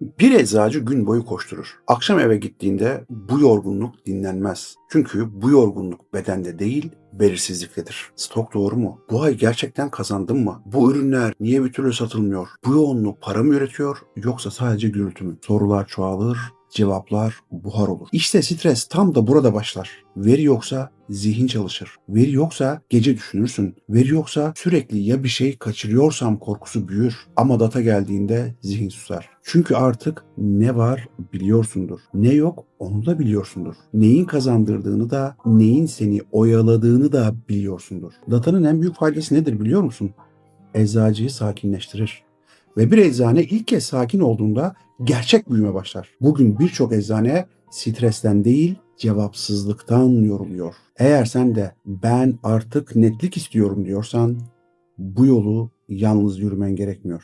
Bir eczacı gün boyu koşturur. Akşam eve gittiğinde bu yorgunluk dinlenmez. Çünkü bu yorgunluk bedende değil, belirsizliktedir. Stok doğru mu? Bu ay gerçekten kazandım mı? Bu ürünler niye bir türlü satılmıyor? Bu yoğunluk para mı üretiyor yoksa sadece gürültü mü? Sorular çoğalır, cevaplar buhar olur. İşte stres tam da burada başlar. Veri yoksa zihin çalışır. Veri yoksa gece düşünürsün. Veri yoksa sürekli ya bir şey kaçırıyorsam korkusu büyür. Ama data geldiğinde zihin susar. Çünkü artık ne var biliyorsundur. Ne yok onu da biliyorsundur. Neyin kazandırdığını da neyin seni oyaladığını da biliyorsundur. Datanın en büyük faydası nedir biliyor musun? Eczacıyı sakinleştirir. Ve bir eczane ilk kez sakin olduğunda gerçek büyüme başlar. Bugün birçok eczane stresten değil cevapsızlıktan yoruluyor. Eğer sen de ben artık netlik istiyorum diyorsan bu yolu yalnız yürümen gerekmiyor.